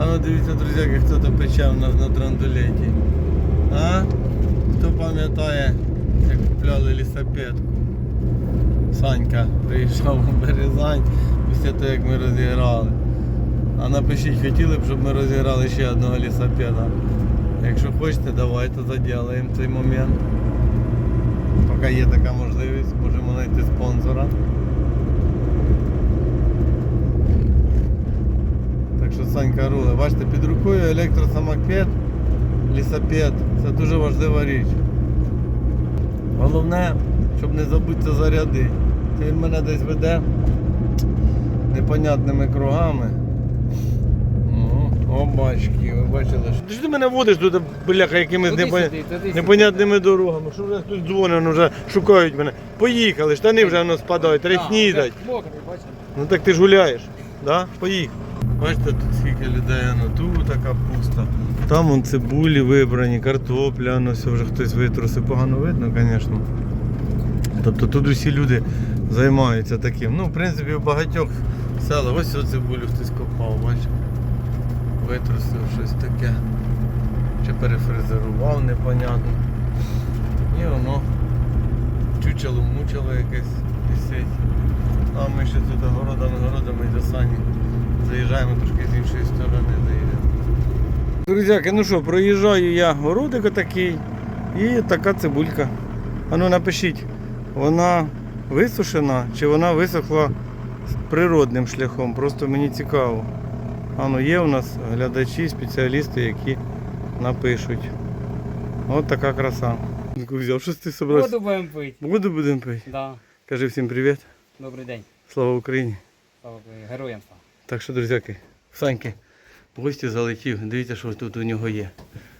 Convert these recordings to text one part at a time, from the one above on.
А ну дивіться, друзі, хто то пече у нас на драндулеті. А? Хто пам'ятає, як купляли лісопедку? Санька приїжджав у Березань після того, як ми розіграли. А напишіть, хотіли б, щоб ми розіграли ще одного лісопеда. Якщо хочете, давайте заділаємо цей момент. Поки є така можливість, можемо знайти спонсора. Так що Санька руле. Бачите, під рукою електросамокет, лісопед. Це дуже важлива річ. Головне, щоб не забути заряди. Це він мене десь веде непонятними кругами. О, Обачки, ви бачили. що- Ти ж ти мене водиш тут, бляха, якимись Туди туди сюди. непонятними дорогами. Що вже хтось дзвонить, ну, вже шукають мене. Поїхали, штани вже воно спадають, бачите. Ну так ти ж гуляєш, да? Поїхав. Бачите, тут скільки людей, ну тут така пуста. Там вон цибулі вибрані, картопля, ну все вже хтось витрусив, погано видно, звісно. Тобто тут усі люди займаються таким. Ну, в принципі, в багатьох селах. Ось цю цибулю хтось копав, бачиш. Витрусив щось таке. Чи перефрезерував, непонятно. І воно чучело мучело якесь висить. А ми ще тут городами, городами і до сані заїжджаємо трошки з іншої сторони заїдемо. Друзяки, ну що, проїжджаю я городик отакий і така цибулька. А ну напишіть, вона висушена чи вона висохла природним шляхом? Просто мені цікаво. А ну є у нас глядачі, спеціалісти, які напишуть. От така краса. Взяв, що ти собрався? Воду будемо пити. Воду будемо пити. Да. Кажи всім привіт. Добрий день. Слава Україні. Слава Україні. Героям слава. Так що, друзяки, Саньки в гості залетів. Дивіться, що тут у нього є.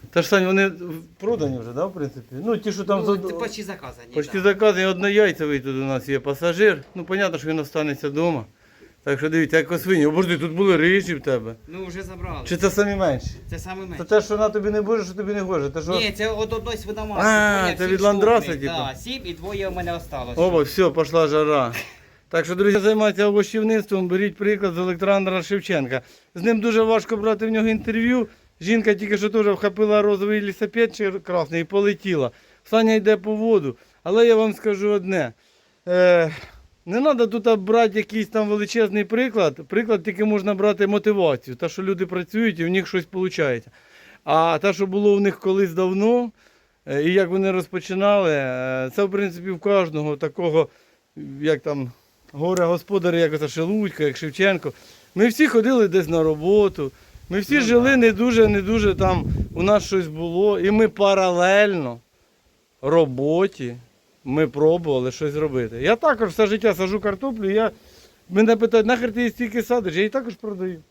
Та ж Сань, вони продані вже, да, в принципі? Ну, ті, що там ну, за- почти заказані. почти да. заказані, однояйцевий тут у нас є пасажир. Ну, понятно, що він останеться вдома. Так що дивіться, як свині. Обожди, тут були рижі в тебе. Ну вже забрали. Чи це самі менші? Це саме Це менше. те, що на тобі не боже, що тобі не гоже. Те, що... Ні, це от одної свиноматки. А, це від ландраса, типу? Да, сім і двоє у мене осталось. Оба, все, пішла жара. Так що, друзі, займайтеся овощівництвом, беріть приклад з Олександра Шевченка. З ним дуже важко брати в нього інтерв'ю. Жінка тільки що теж вхопила розовий лісопед чи красний і полетіла. Саня йде по воду. Але я вам скажу одне. Е, не треба тут брати якийсь там величезний приклад. Приклад тільки можна брати мотивацію. Те, що люди працюють і в них щось виходить. А те, що було в них колись давно, е, і як вони розпочинали, е, це в принципі в кожного такого, як там горе господаря, як оце Шелудько, як Шевченко. Ми всі ходили десь на роботу. Ми всі Ну, жили не дуже, не дуже там у нас щось було. І ми паралельно роботі ми пробували щось робити. Я також все життя сажу картоплю, я, мене питають, нахер ти її стільки садиш, я її також продаю.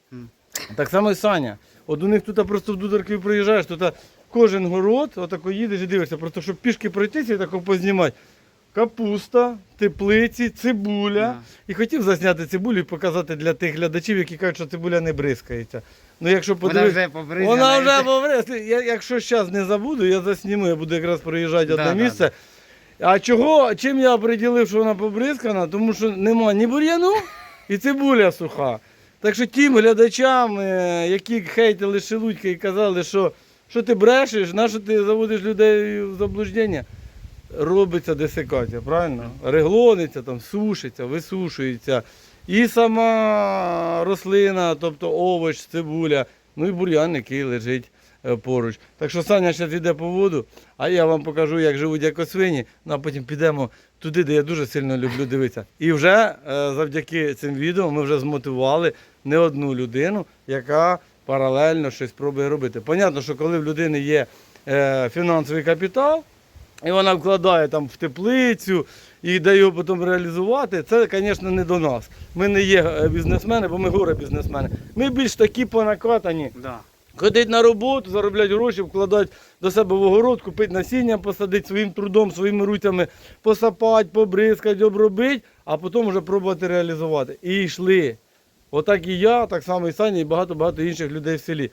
Так само і Саня. От у них тут просто в Дударків проїжджаєш, тут кожен город, отако їдеш і дивишся, просто щоб пішки пройтися і тако познімати. Капуста, теплиці, цибуля. Да. І хотів засняти цибулю і показати для тих глядачів, які кажуть, що цибуля не бризкається. Ну, якщо Вона вже побризана. вона вже побризкає. Я, якщо зараз не забуду, я засніму, я буду якраз проїжджати одне да, місце. А чого, чим я оприділив, що вона побризкана? Тому що нема ні бур'яну і цибуля суха. Так що тим глядачам, е, які хейтили Шелудька і казали, що, що ти брешеш, на що ти заводиш людей в заблуждення, робиться десикація, правильно? Реглониться, там, сушиться, висушується. І сама рослина, тобто овоч, цибуля, ну і бур'ян, який лежить е, поруч. Так що Саня зараз йде по воду, а я вам покажу, як живуть якосвині, ну а потім підемо туди, де я дуже сильно люблю дивитися. І вже е, завдяки цим відео ми вже змотивували не одну людину, яка паралельно щось пробує робити. Понятно, що коли в людини є е, фінансовий капітал, і вона вкладає там в теплицю і дає його потім реалізувати, це, звісно, не до нас. Ми не є е, бізнесмени, бо ми горе бізнесмени. Ми більш такі понакатані. Да. Ходить на роботу, заробляти гроші, вкладати до себе в огород, купити насіння, посадити своїм трудом, своїми руцями, посапати, побризкати, обробити, а потім вже пробувати реалізувати. І йшли. Отак і я, так само і Саня, і багато-багато інших людей в селі.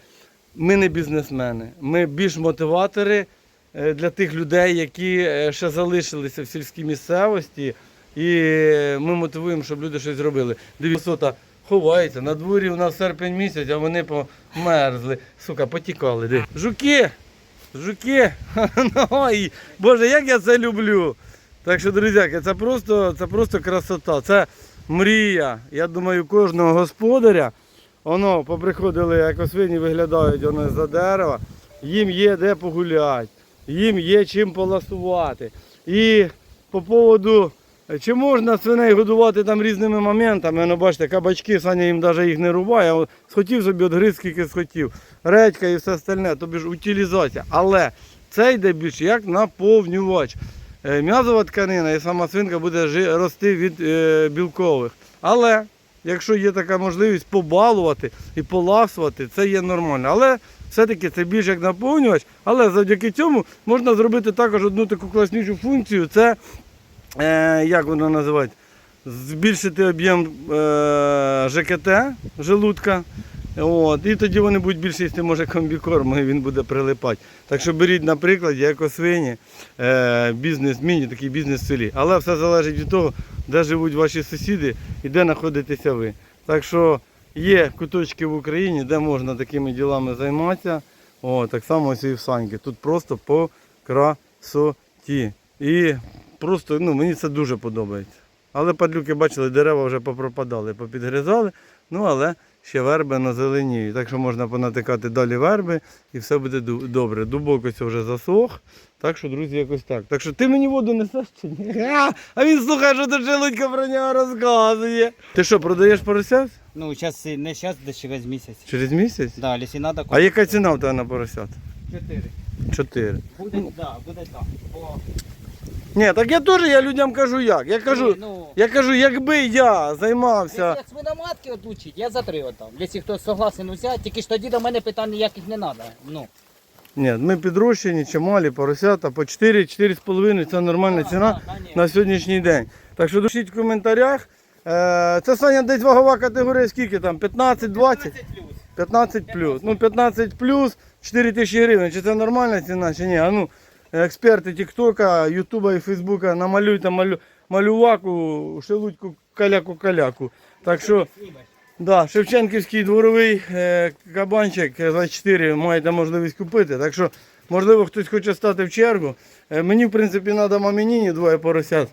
Ми не бізнесмени, ми більш мотиватори для тих людей, які е, ще залишилися в сільській місцевості. І е, ми мотивуємо, щоб люди щось зробили. Дивіться, висота ховаються. На дворі у нас серпень місяць, а вони померзли. Сука, потікали. Де? Жуки! Жуки! Ну, і, Боже, як я це люблю! Так що, друзяки, це просто, це просто красота. Це мрія. Я думаю, кожного господаря. Воно поприходили, як свині виглядають вони за дерева. Їм є де погуляти, їм є чим поласувати. І по поводу, чи можна свиней годувати там різними моментами, ну бачите, кабачки, Саня їм навіть їх не рубає, схотів собі от гриз, скільки схотів. Редька і все остальне, тобі ж утилізація. Але це йде більше як наповнювач. Е, М'язова тканина і сама свинка буде рости від е, білкових. Але якщо є така можливість побалувати і поласувати, це є нормально. Але все-таки це більш як наповнювач, але завдяки цьому можна зробити також одну таку класнючу функцію. Це е, як воно називається? Збільшити об'єм е, ЖКТ желудка. От, і тоді вони будуть більше їсти, може, комбікорму, і він буде прилипати. Так що беріть, наприклад, як освині, е, бізнес, міні, такий бізнес в селі. Але все залежить від того, де живуть ваші сусіди і де знаходитеся ви. Так що є куточки в Україні, де можна такими ділами займатися. О, так само ось і в Саньки. Тут просто по красоті. І просто ну, мені це дуже подобається. Але падлюки бачили, дерева вже попропадали, попідгризали, ну але ще верби на зеленію. Так що можна понатикати далі верби і все буде добре. Дубок ось вже засох. Так що, друзі, якось так. Так що ти мені воду несеш чи ні? А, він слухає, що тут желудька про нього розказує. Ти що, продаєш поросят? Ну, зараз не зараз, десь через місяць. Через місяць? Да, якщо треба, А яка ціна в тебе на поросят? Чотири. Чотири. Буде, да, буде так. Бо, Ні, так я теж я людям кажу як. Я кажу, ну, я кажу, якби я займався. Якщо свиноматки отлучить, я за три отдам. Якщо хтось согласен взяти, тільки ж тоді до мене питань ніяких не треба. Ну, Ні, ми підрощені, чималі, поросята по 4-4,5 це нормальна ціна да, на сьогоднішній день. Так що пишіть в коментарях. Е, Це Саня десь вагова категорія, скільки там? 15-20? 15 плюс. 15 плюс. Ну 15 плюс 4 тисячі гривень. Чи це нормальна ціна, чи ні? А ну, експерти Тіктока, Ютуба і Фейсбука, намалюйте малю, малюваку, шелудьку, каляку-каляку. Так що, да, Шевченківський дворовий е, кабанчик е, 24 маєте можливість купити. Так що, можливо, хтось хоче стати в чергу. Е, мені, в принципі, треба мамініні двоє поросят.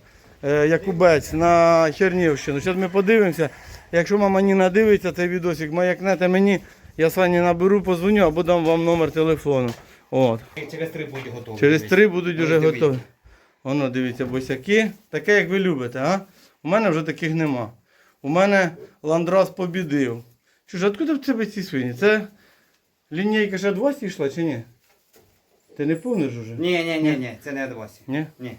е, Якубець на Чернігівщину. Зараз ми подивимося. Якщо мама Ніна дивиться цей відосик, маякнете мені, я Сані наберу, позвоню або дам вам номер телефону. От. Через три буде готові. Через три будуть вже готові. Воно, дивіться, босяки. Таке, як ви любите, а? У мене вже таких нема. У мене ландрас побідив. Що ж, откуда в тебе ці свині? Це лінійка ще 20 йшла чи ні? Ти не помниш уже? Ні, ні, ні, ні, це не від Васі. Ні? Ні,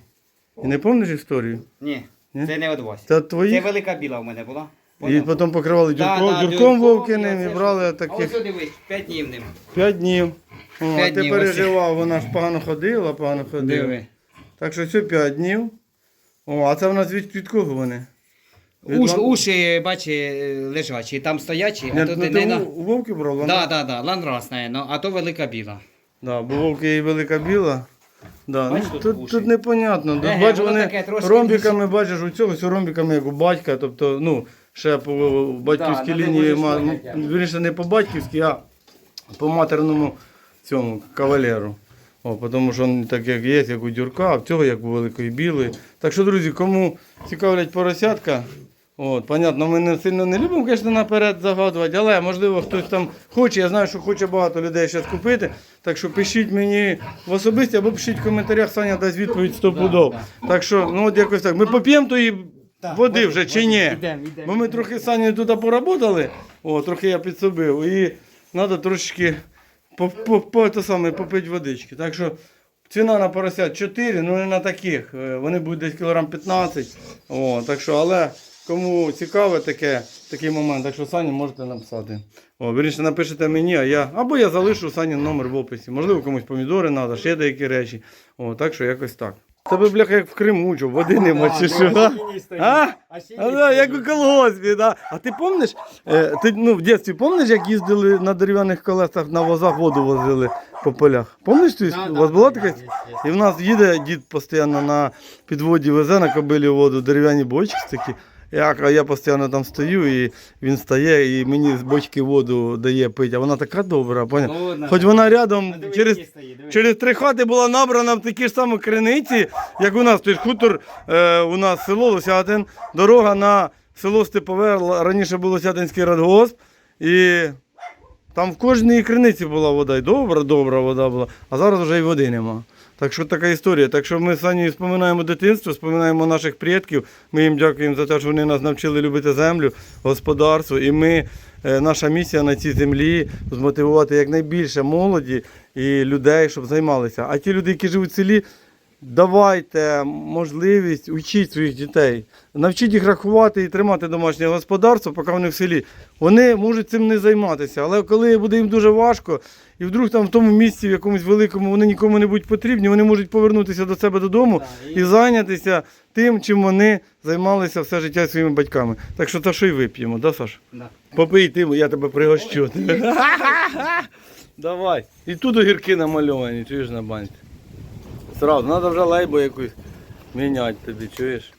Ти не помниш історію? ні, Ні? це не від Васі. Це Це велика біла в мене була. І Поняв? потім покривали Да, дюрком, да, дюрком дюрком, вовкиним і і оце брали таких. А ось дивись, 5 днів ним. 5 днів. О, а П'ять ти днів переживав, вона ж погано ходила, погано ходила. Диви. Так що це 5 днів. О, а це в нас від, від кого вони? Від Уш, уші, бачи, е, лежачі, там стоячі, а тут ну, не ти на... у, у вовки брав? Вона... Да, да, да, ланрас, а то велика біла. Да, бо вовки і велика біла. Да, Бач, ну, тут тут, тут непонятно. Тут, Еге, бач, воно вони таке трошки ромбіками, бачиш, у цього все ромбіками, як у батька, тобто, ну, ще по батьківській Да, надо лінії, буде ма- як. вірніше, не по батьківській, а по матерному цьому кавалеру. О, тому що він так як є, як у дюрка, а в цього як у великої білої. Так що, друзі, кому цікавлять поросятка, от, понятно, ми не сильно не любимо, звісно, наперед загадувати, але можливо хтось там хоче. Я знаю, що хоче багато людей зараз купити. Так що пишіть мені в особисті або пишіть в коментарях, Саня дасть відповідь 100 пудов. Так що, ну от якось так. Ми поп'ємо тої води вже чи ні? Бо ми трохи з Санєю тут поработали, о, трохи я підсобив, і треба трошечки по, по, по, те саме, попити водички. Так що ціна на поросят 4, ну не на таких. Е, Вони будуть десь кілограм 15. О, так що, але кому цікаве таке, такий момент, так що Сані можете написати. О, вірніше напишете мені, а я. Або я залишу Сані номер в описі. Можливо, комусь помідори треба, ще деякі речі. О, так що якось так. Тебе, бляха, як в Криму, що води нема, чи що? а? А? А, да, як у колгоспі, да. А ти помниш, е, ти ну, в дитинстві помниш, як їздили на дерев'яних колесах на возах воду возили по полях? Помниш ти? Да, у да, вас була да, така? І в нас їде дід постійно на підводі везе на кобилі воду, дерев'яні бочки такі. Я, я постійно там стою, і він стає, і мені з бочки воду дає пити. А вона така добра, поняв? Ну, Хоч вона рядом через, через три хати була набрана в такі ж самі криниці, як у нас. Тобто хутор е, у нас село Лосятин, дорога на село Степове, раніше був Лосятинський радгосп. І там в кожній криниці була вода. І добра, добра вода була, а зараз вже і води нема. Так що така історія. Так що ми з Санєю споминаємо дитинство, споминаємо наших предків. Ми їм дякуємо за те, що вони нас навчили любити землю, господарство. І ми, е, наша місія на цій землі змотивувати якнайбільше молоді і людей, щоб займалися. А ті люди, які живуть в селі, давайте можливість учіть своїх дітей, навчіть їх рахувати і тримати домашнє господарство, поки вони в селі. Вони можуть цим не займатися. Але коли буде їм дуже важко, і вдруг там в тому місці, в якомусь великому, вони нікому не будуть потрібні, вони можуть повернутися до себе додому і зайнятися тим, чим вони займалися все життя своїми батьками. Так що та що й вип'ємо, да, Саш? Да. Попий ти, я тебе пригощу. Давай. І тут огірки намальовані, чуєш на банці. Сразу, треба вже лейбу якусь міняти тобі, чуєш?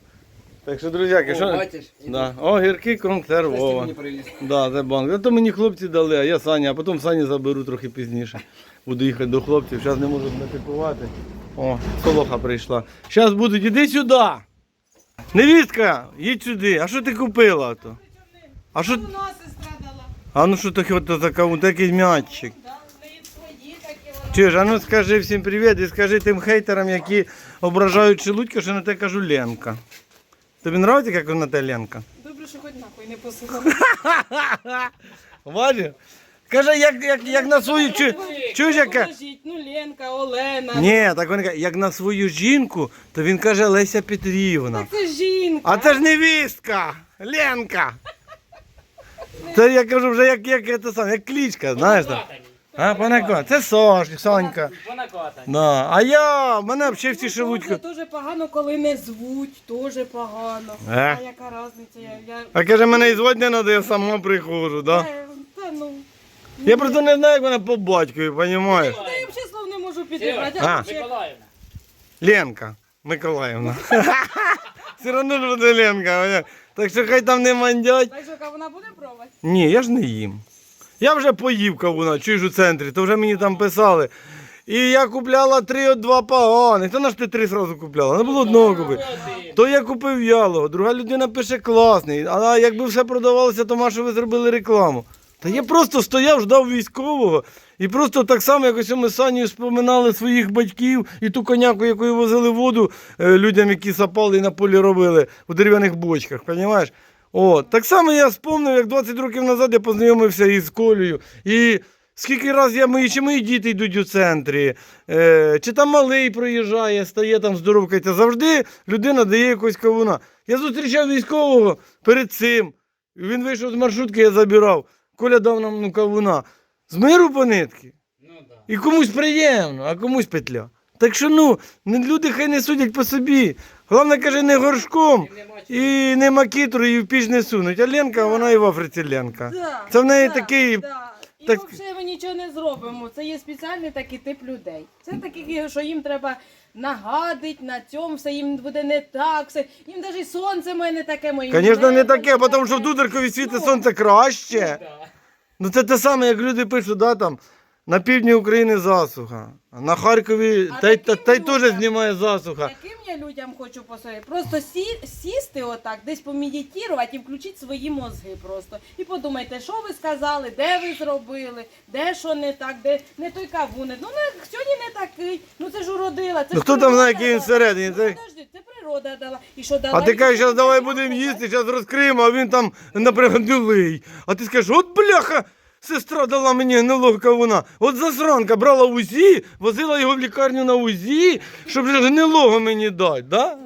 Так що, друзяки, що? бачиш? Да. Огірки консервова. мені привіз. Да, це банк. А то мені хлопці дали, а я Саня, а потім Сані заберу трохи пізніше. Буду їхати до хлопців, зараз не можу натикувати. О, солоха прийшла. Зараз будуть, іди сюди. Невістка, їдь сюди. А що ти купила то? А що? Сестра дала. А ну що таке от така, от такий м'ячик? Чуєш, а ну скажи всім привіт і скажи тим хейтерам, які ображають Шелудька, що на те кажу Ленка. Тобі подобається, як вона те Ленка? Добре, що хоч нахуй не посилала. Бачиш? Каже, як, як, як на свою. Чу, чуєш, яка? Ну Ленка, Олена. Ні, так він каже, як на свою жінку, то він каже Леся Петрівна. Це жінка. А це ж невістка, Ленка. Це я кажу вже як, як, це сам, як кличка, знаєш так? А, панако, це Сош, Сонька. Вона кота. Да. А я, мене взагалі всі шелудько. Це дуже погано, коли не звуть, дуже погано. Е. А яка різниця? Я, я... А каже, мене і звати не треба, я сама приходжу, да? Е, Та ну. Я просто не знаю, як вона по батькові, розумієш? Та я взагалі слов не можу підібрати. А. Миколаївна. Ленка Миколаївна. Все одно ж буде Ленка. Так що хай там не мандять. Так що вона буде пробувати? Ні, я ж не їм. Я вже поїв кавуна, чуєш у центрі, то вже мені там писали. І я купляла три от два поганих. То на ж ти три зразу купляла? Не було одного купити. То я купив ялого, друга людина пише класний. А якби все продавалося, то що ви зробили рекламу. Та я просто стояв, ждав військового. І просто так само, якось ми з Санєю споминали своїх батьків і ту коняку, якою возили воду е, людям, які сапали і на полі робили у дерев'яних бочках, розумієш? О, так само я спомнив, як 20 років назад я познайомився із Колею. І скільки разів я мої, чи мої діти йдуть у центрі, е, чи там малий проїжджає, стає там здоровкається. Завжди людина дає якогось кавуна. Я зустрічав військового перед цим. Він вийшов з маршрутки, я забирав. Коля дав нам ну, кавуна. З миру по нитки. Ну да. І комусь приємно, а комусь петля. Так що ну, люди хай не судять по собі. Головне, каже, не горшком і не макітрою і в піч не сунуть. А Ленка, вона і в Африці Ленка. Да, Це в неї да, такий. Да. І так- взагалі ми нічого не зробимо. Це є спеціальний такий тип людей. Це такі, що їм треба нагадить на цьому, все їм буде не так, все. їм навіть сонце моє не таке моє. Звісно, не небо таке, тому що в Дударкові світить Ну. сонце краще. Да. Ну це те саме, як люди пишуть, да, там, на півдні України засуха, на Харкові А та й та, таким та й теж людям- знімає засуха. Таким я людям хочу посоветувати. Просто сі, сісти отак, десь помедитувати і включити свої мозги просто. І подумайте, що ви сказали, де ви зробили, де що не так, де не той кавунець. Ну не сьогодні не такий. Ну це ж уродила. Це Ну ж хто там природа знає, який він дала. всередині? Ну. Подожди, це природа дала. І що дала? А ти І кажеш, що зараз давай будемо їсти, зараз розкриємо, а він там, наприклад, гнилий. А ти скажеш, от бляха, сестра дала мені гнилого кавуна. От засранка брала УЗІ, возила його в лікарню на УЗІ, щоб гнилого мені дати, да?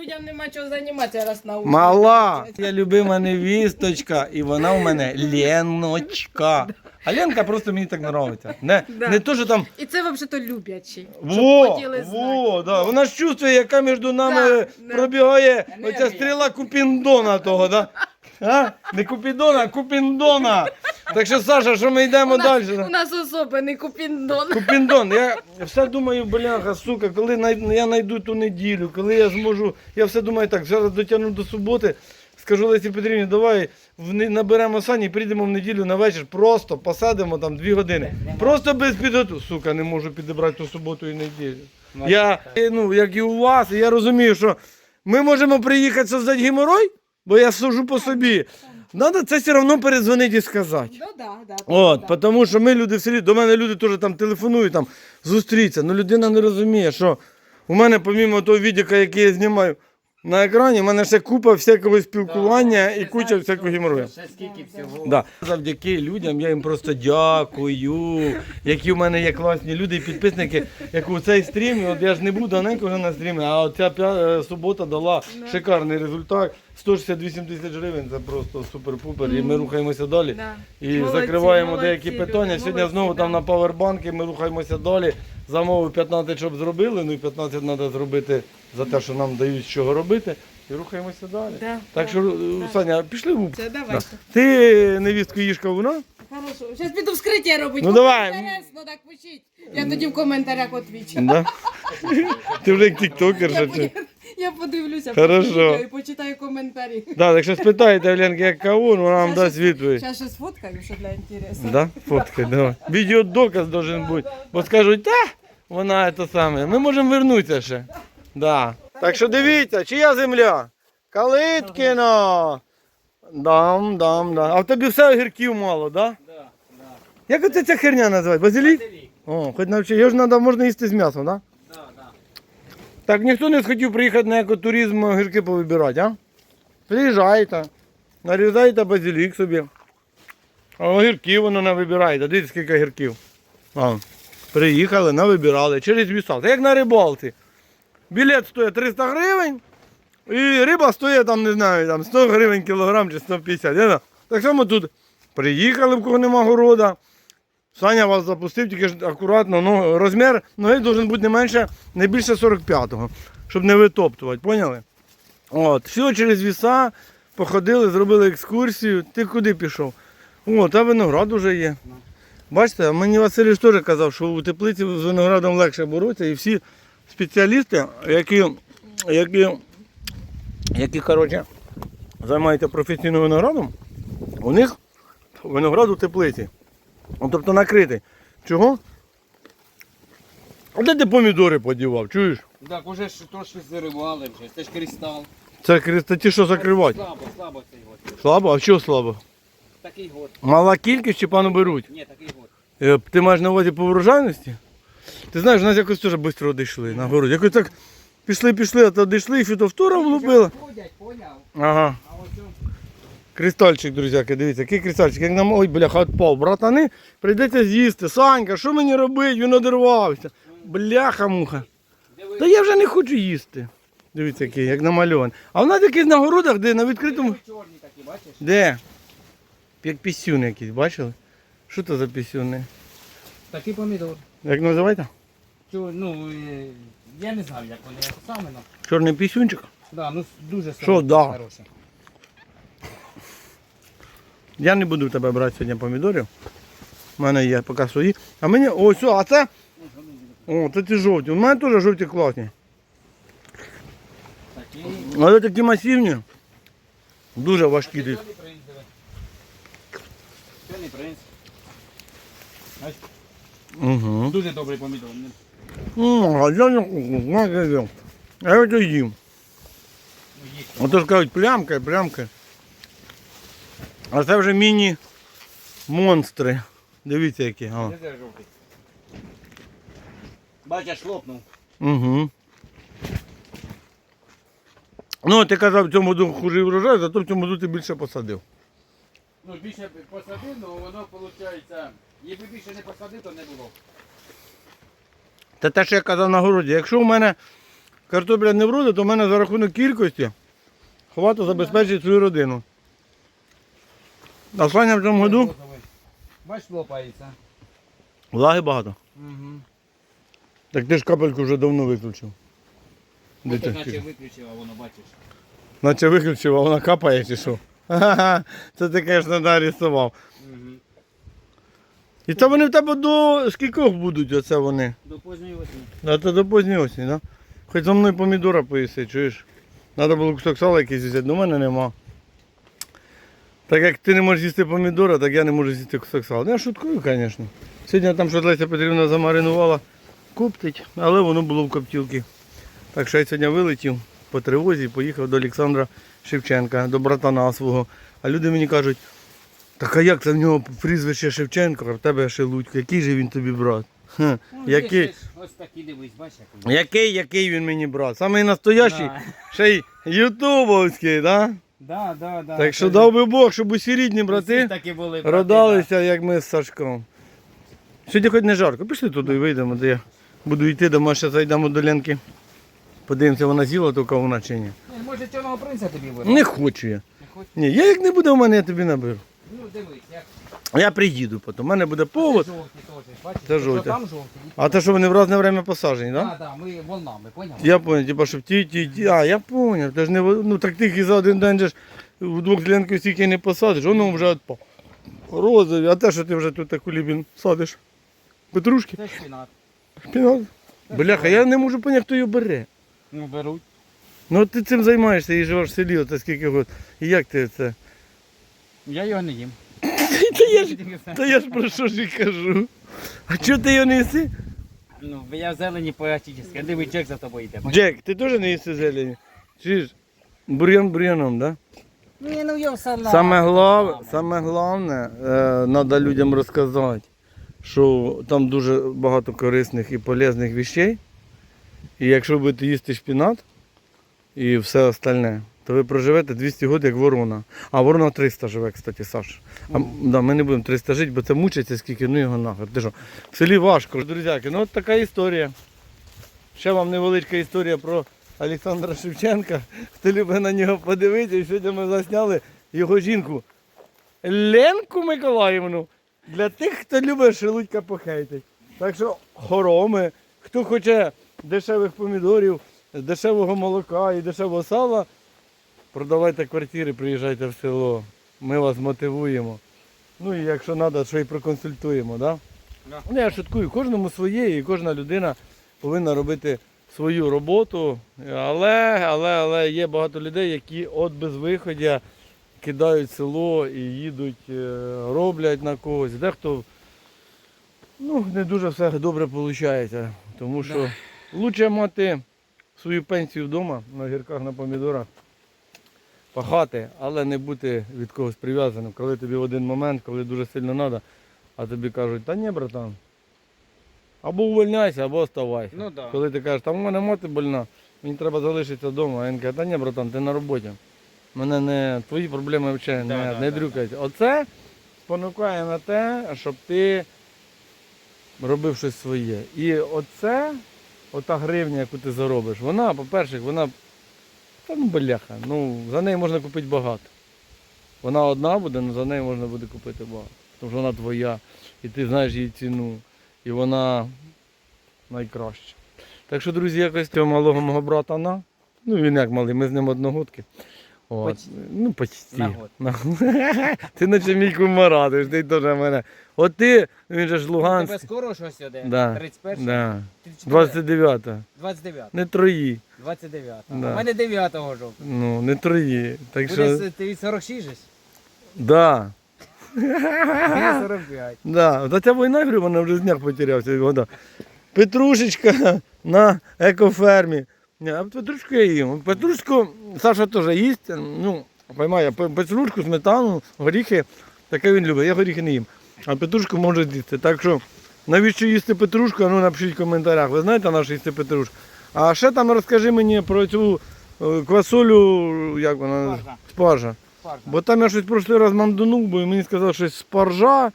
Людям, нема чого займатися раз на Мала. Я любима невісточка, і вона в мене Леночка. А Ленка просто мені так подобається. Не, Да. не то, що там. І це взагалі-то люблячі. Во, во, да. Вона ж чувствує, яка між нами Да, пробігає оця стріла Купіндона того, да? А? Не Купідона, а Купіндона. Так що, Саша, що ми йдемо У нас, далі? у нас особливий купіндон. Купіндон, я все думаю, бляха, сука, коли най- я знайду ту неділю, коли я зможу. Я все думаю так, зараз дотягну до суботи, скажу Лесі Петрівні, давай в не- наберемо сані, прийдемо в неділю на вечір, просто посадимо там дві години. Просто без підготовки. Сука, не можу підібрати ту суботу і неділю. Я, е, ну, як і у вас, і я розумію, що ми можемо приїхати создати геморой, бо я сужу по собі. Надо це все одно перезвонити і сказати. Ну да, да. От, да. тому що ми люди в селі, до мене люди теж там телефонують, там зустріться. Ну людина не розуміє, що у мене, помімо того відео, яке я знімаю на екрані, в мене ще купа всякого спілкування і куча всякого геморрою. Ще скільки всього. Да. Завдяки людям я їм просто дякую. Які в мене є класні люди і підписники, як у цей стрім, от я ж не був давненько вже на стрімі, а от ця е, субота дала шикарний результат. 168 тисяч гривень, це просто супер-пупер. І ми рухаємося далі. Да. І Молодці, закриваємо молодці, деякі люди, питання. Сьогодні молодці, знову да. там на павербанки ми рухаємося далі. Замовив 15, щоб зробили, ну і 15 треба зробити за те, що нам дають з чого робити. І рухаємося далі. Да, Так да, що, е, да. Саня, пішли в Це давайте. Ти невістку їж кавуна? Хорошо. Зараз піду вскриття робити. Ну, давай. Інтересно, так пишіть. Я тоді в коментарях відвічу. Да? Ти вже як тіктокер. Я, подивлюся Хорошо. по відео і почитаю коментарі. Да, якщо спитаєте Оленки, як кавун, вона вам дасть відповідь. Зараз ще сфоткаю, що для інтересу. Да? Фоткай, давай. Відеодоказ должен бути. Бо скажуть, та, вона це саме. Ми можемо вернутися ще. Да. Так що дивіться, чия земля? Калиткіно. Дам, дам, дам. А в тобі все огірків мало, да? Да, да. Як оце ця херня називається? Базилік? Базилік. О, хоч навчи. Його ж надо, можна їсти з м'ясом, да. Так ніхто не схотів приїхати на екотуризм огірки повибирати, а? Приїжджайте, нарізайте базилік собі. А огірки воно не вибираєте. Дивіться, скільки огірків. А, приїхали, навибирали через віса. Це як на рибалці. Білет стоїть 300 гривень, і риба стоїть там, не знаю, там 100 гривень кілограм чи 150. Я. Так само тут приїхали, в кого нема города. Саня вас запустив, тільки ж акуратно, ну, розмір ноги має бути не менше, не більше 45-го, щоб не витоптувати, поняли? От, все через віса, походили, зробили екскурсію. Ти куди пішов? О, та виноград вже є. Бачите, мені Василь теж казав, що у теплиці з виноградом легше боротися, і всі спеціалісти, які, які, які коротше, займаються професійним виноградом, у них виноград у теплиці. Ну, тобто накритий. Чого? А де ти помідори подівав, чуєш? Так, уже ж трошки заривали вже. Це ж кристал. Це креста ті, що закривати. Слабо, слабо цей год. Слабо? А що слабо? Такий год. Мала кількість чи пану беруть? Ні, такий год. Е, Ти маєш на увазі по врожайності? Ти знаєш, у нас якось теж швидко одійшли на городі. Якось так пішли, пішли, а то дійшли і фітофтора влупила. Ходять, поняв. Ага. А Кристальчик, друзяки, дивіться, який кристальчик. Як нам ой, бляха, відпав. Братани, прийдеться з'їсти. Санька, що мені робити? Він одірвався. Бляха муха. Та я вже не хочу їсти. Дивіться, який, як намальований. А в нас якийсь на городах, де на відкритому. Чорні такі, бачиш? Де? Як пісюни якісь, бачили? Що це за пісюни? Такий помідор. Як називаєте? Чу- Ну, е, я не знаю, як вони як саме, ну. Чорний пісюнчик? Да, ну дуже Що, да? хороше. Я не буду в тебе брати сьогодні помідорів. У мене є поки свої. А мені. Ось, все, а це. О, це ті жовті. У мене теж жовті класні. Такий. Але такі масивні. Дуже важкі. Це дивіться. не принц, диви. Це не принц. Бачиш, Угу. Дуже добрий помідор. А я не хочу, знаєте, я. Я це їм. Ну, їх. Ото ж кажуть, плямка, плямка. А це вже міні-монстри. Дивіться які. О. Бачиш, лопнув. Угу. Ну, ти казав, в цьому году хуже врожай, зато в цьому году ти більше посадив. Ну, більше посадив, але воно виходить, якби більше не посадив, то не було. Це те, що я казав на городі. Якщо у мене картопля не вродить, то в мене за рахунок кількості хватить забезпечити свою родину. А Саня в цьому году Бач, лопається. влаги багато. Угу. Так ти ж капельку вже давно виключив. Де ти? наче виключив, а воно бачиш. Наче виключив, а вона капає чи що? Ха-ха, Це ти, звісно, нарисував. Угу. І це вони в тебе до скількох будуть оце вони? До поздньої осені. А це до поздньої осені, так? Да? Хоч за мною помідора поїси, чуєш? Треба було кусок сала якийсь взяти, до мене нема. Так як ти не можеш їсти помідора, так я не можу з'їсти кусок сала. Я шуткую, звісно. Сьогодні там що Леся Петрівна замаринувала, коптить, але воно було в коптілці. Так що я сьогодні вилетів по тривозі, поїхав до Олександра Шевченка, до братана свого. А люди мені кажуть, так а як це в нього прізвище Шевченко, а в тебе Шелудько, який же він тобі брат? Ха, Ну, який, Ось такі дивись, бачиш, який. який, він мені брат? Самий настоящий, ще й ютубовський, так? Да? Да, да, да. Так що дав би Бог, щоб усі рідні брати Всі такі були брати, родалися, як ми з Сашком. Сьогодні хоч не жарко. Пішли туди і вийдемо, де я буду йти, до ще зайдемо до Ленки. Подивимося, вона з'їла ту кавуна чи ні. да. Ні, Може чорного принца тобі вирвати? Не хочу я. Не хочеш? Ні, я як не буде у мене, я тобі наберу. Ну дивись, як Я приїду потім. У мене буде повод. Це жовті теж, бачиш? Це жовті. Там жовті. А те, що вони в різне время посаджені, так? Так, так, ми волнами, поняв? Я понял, типа, щоб ті, ті, ті. А, я понял. Ти ж не в- ну так тільки за один день же ж вдвох з Ленкою стільки не посадиш, воно вже відпав. Розові, а те, що ти вже тут таку лібін садиш. Петрушки, Це шпінат. шпінат. Бляха, я не можу поняти, хто його бере. Ну беруть. Ну от ти цим займаєшся і живеш в селі, оце скільки років. І як ти це? Я його не їм. Та я ж, та я ж про що ж і кажу. А чого ти його не їси? Ну, бо я в зелені поетичний. Диви, чек за тобою йде. Джек, ти теж не їси зелені? Чи ж? Бур'ян бур'яном, так? Да? Ні, ну я салат. Саме, глав, саме головне, треба людям розказати, що там дуже багато корисних і полезних вещей. І якщо ви будете їсти шпінат і все остальне, то ви проживете 200 років як ворона. А ворона 300 живе, кстати, Саш. А, да, ми не будемо 300 жити, бо це мучиться скільки, ну його нахер. Ти що? В селі важко. Друзяки, ну от така історія. Ще вам невеличка історія про Олександра Шевченка. Хто любить на нього подивитися, сьогодні ми засняли його жінку Ленку Миколаївну для тих, хто любить шелудька похейтить. Так що хороми, хто хоче дешевих помідорів, дешевого молока і дешевого сала, продавайте квартири, приїжджайте в село. Ми вас мотивуємо. Ну і якщо треба, що і проконсультуємо. Да? Ну, я шуткую, кожному своє, і кожна людина повинна робити свою роботу. Але, але, але є багато людей, які от без виходу кидають село і їдуть, е, роблять на когось. Дехто ну, не дуже все добре виходить. Тому що краще мати свою пенсію вдома на гірках, на помідорах, пахати, але не бути від когось прив'язаним, коли тобі в один момент, коли дуже сильно треба, а тобі кажуть, та ні, братан. Або увольняйся, або оставайся. Ну да. Коли ти кажеш, там у мене мати больна, мені треба залишитися вдома. А він каже, та ні, братан, ти на роботі. Мене не твої проблеми взагалі Да, не, да, не да, дрюкаються. Оце спонукає на те, щоб ти робив щось своє. І оце, ота гривня, яку ти заробиш, вона, по-перше, вона та ну бляха. Ну, за неї можна купити багато. Вона одна буде, але за неї можна буде купити багато. Тому що вона твоя, і ти знаєш її ціну. І вона найкраща. Так що, друзі, якось цього малого мого брата на. Ну він як малий, ми з ним одногодки. От. Почти. Ну, почти. На год. На- ти наче мій кумара, ти ж ти теж мене. От ти, він же ж Тебе скоро щось іде? Да. 31? Да. 29-та. 29. Не трої. 29. Да. У мене 9 жовтня. Ну, не трої. Так що. ти 46 же? Да. Я 45. Да, та ця війна, говорю, вона вже з днях потерявся. Петрушечка на екофермі. А петрушку я їм. Петрушку Саша теж їсть. Ну, поймає, пе- петрушку, сметану, горіхи. Таке він любить. Я горіхи не їм. А петрушку може їсти. Так що, навіщо їсти петрушку? Ну напишіть в коментарях. Ви знаєте, на що їсти петрушку? А ще там розкажи мені про цю е, квасолю, як вона? Спаржа. Спаржа. Спаржа. Бо там я щось прошлий раз мандунув, бо мені сказав, що спаржа,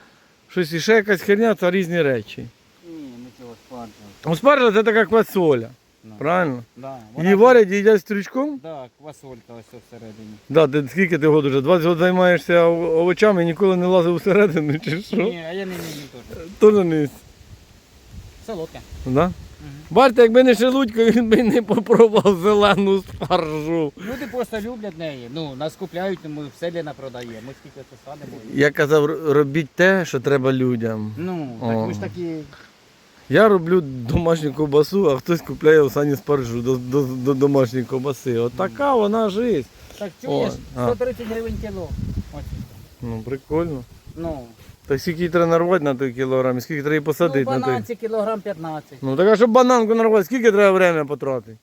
щось іще якась херня, це різні речі. Ні, не цього спаржа. Ну, спаржа це така квасоля. Правильно? Да. Її варять і їдять стрючком. Да, квасолька ось ось всередині. Да, ти скільки ти год вже? 20 років займаєшся овочами і ніколи не лазив всередину, чи що? Ні, а я не їм теж. Тоже не їсть. Солодке. Да? Бачите, якби не шелудько, він би не попробував зелену спаржу. Люди просто люблять неї. Ну, нас купляють, ми в селі не продає. Ми скільки це садимо. Я казав, робіть те, що треба людям. Ну, О. так ми ж такі. Я роблю домашню ковбасу, а хтось купляє в сані спаржу до, до, до домашньої ковбаси. От така вона жизнь. Так чуєш, О, а. 130 гривень кіло. Ось. Ну, прикольно. Ну, Так скільки її треба нарвати на той кілограм, і скільки треба її ну посадити на той. бананці кілограм 15. Ну так а щоб бананку нарвати, скільки треба время потратити?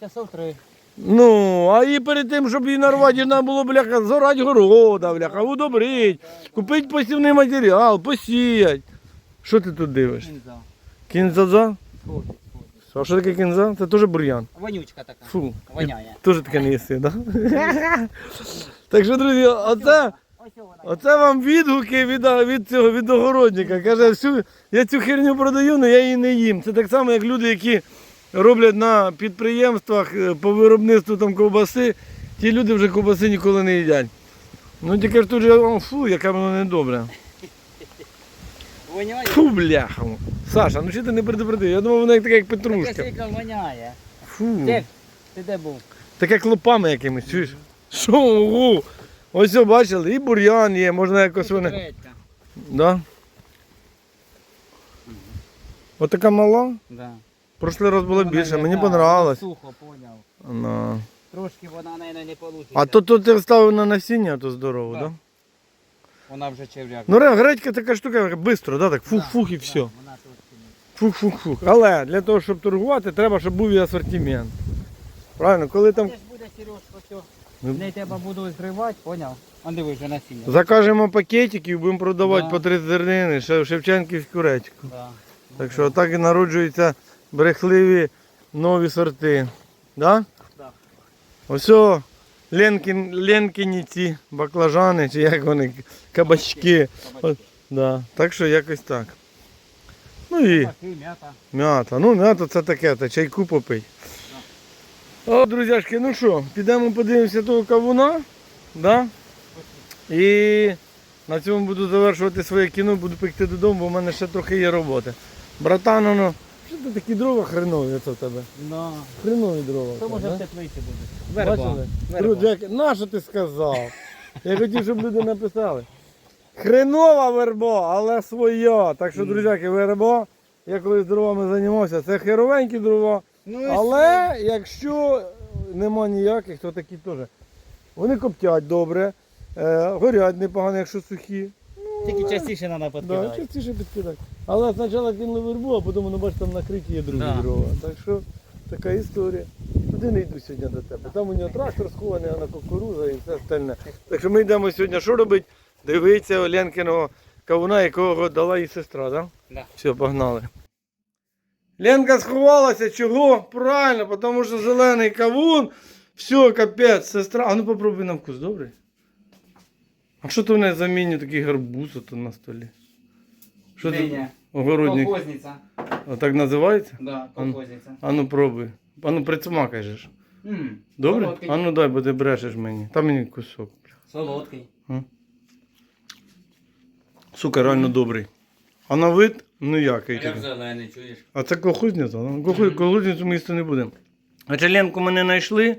Часов три. Ну, а і перед тим, щоб її нарвати, треба було, бляха, зорати города, бляха, удобрити, купити посівний матеріал, посіяти. Що ти тут дивиш? Кінза. Кінзаза? Сходить, сходить. А що таке кінза? Це теж бур'ян. Вонючка така. Фу. Воняє. Теж таке не їсти, так? Да? так що, друзі, оце, оце вам відгуки від, від цього від огородника. Каже, всю, я цю херню продаю, але я її не їм. Це так само, як люди, які роблять на підприємствах е, по виробництву там ковбаси, ті люди вже ковбаси ніколи не їдять. Ну тільки ж тут же, о, фу, яка воно недобре. Воняє. Фу, бляха. Саша, ну чи ти не предупредив? Я думав, воно як таке, як Таке петрушка. сика воняє. Фу. Де? Ти де був? Таке клопами якимось, чуєш? Що? Ого. Ось все бачили, і бур'ян є, можна якось вони. Редька. Да? Отака мала. Да. Прошлий раз було Вона більше, мені та, понравилось. Сухо, поняв. Ну. Трошки вона, мабуть, не вийде. А то тут ти вставив на насіння, то здорово, Да. так? Да? Вона вже черв'як. Ну ре- гречка така штука, швидко, да? так фух-фух і все. вона трошки Фух-фух-фух. Але для того, щоб торгувати, треба, щоб був і асортимент. Правильно, коли там Це ж буде, Сереж, ось. Не тебе буду зривати, поняв? А диви вже насіння. закажемо пакетиків, будемо продавати Да. по три зернини, ще в Шевченківську речку. Да. Так що так і народжуються брехливі нові сорти. Да? Да. Ось о, Ленкін, Ленкіні ці баклажани, чи як вони, кабачки. От, да. Так що якось так. Ну і м'ята. м'ята. Ну, м'ята це таке, та чайку попить. О, друзяшки, ну що, підемо подивимося того кавуна. Да? І на цьому буду завершувати своє кіно, буду пекти додому, бо в мене ще трохи є роботи. Братан, ну, що ти такі дрова хренові оце в тебе? Ну, Хренові дрова. то в може тебе, в да? теплиці буде. Бачили? Верба. Друзі, на що ти сказав? Я хотів, щоб люди написали. Хренова верба, але своя. Так що, друзяки, верба, я коли з дровами займався, це херовенькі дрова. Ну, і Але якщо нема ніяких, то такі теж. Вони коптять добре, е, горять непогано, якщо сухі. Ну, Тільки але- частіше треба Да, підкидати. частіше підкидати. Але спочатку кинули вербу, а потім, ну, бачиш, там накриті є другі Да. дрова. Так що така історія. Туди не йду сьогодні до тебе. Там у нього трактор схований, а на кукуруза і все остальне. Так що ми йдемо сьогодні, що робити? Дивитися Оленкиного кавуна, якого дала їй сестра, так? Да. Все, погнали. Ленка сховалася, чого? Правильно, тому що зелений кавун. Все, капець, сестра. А ну попробуй на вкус, добрий? А що то в неї замінює такий гарбуз на столі? Що? Нині. Огородник. Колхозниця. А так називається? Да, ну. колхозниця. А ну пробуй. А ну прицмакай же ж. М, Добре? Солодкий. А ну дай, бо ти брешеш мені. Та мені кусок. Солодкий. Сука, реально добрий. А на вид ніякий. Як такий. зелений, чуєш? А це колхозниця? Ну, колхоз- колхозницю ми їсти не будемо. А Ленку ми не знайшли,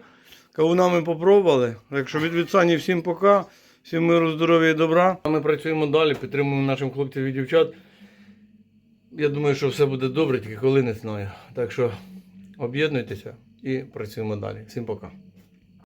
кавуна ми попробували. Так що від Сані всім пока, всім миру, здоров'я і добра. А ми працюємо далі, підтримуємо наших хлопців і дівчат. Я думаю, що все буде добре, тільки коли не знаю. Так що об'єднуйтеся і працюємо далі. Всім пока.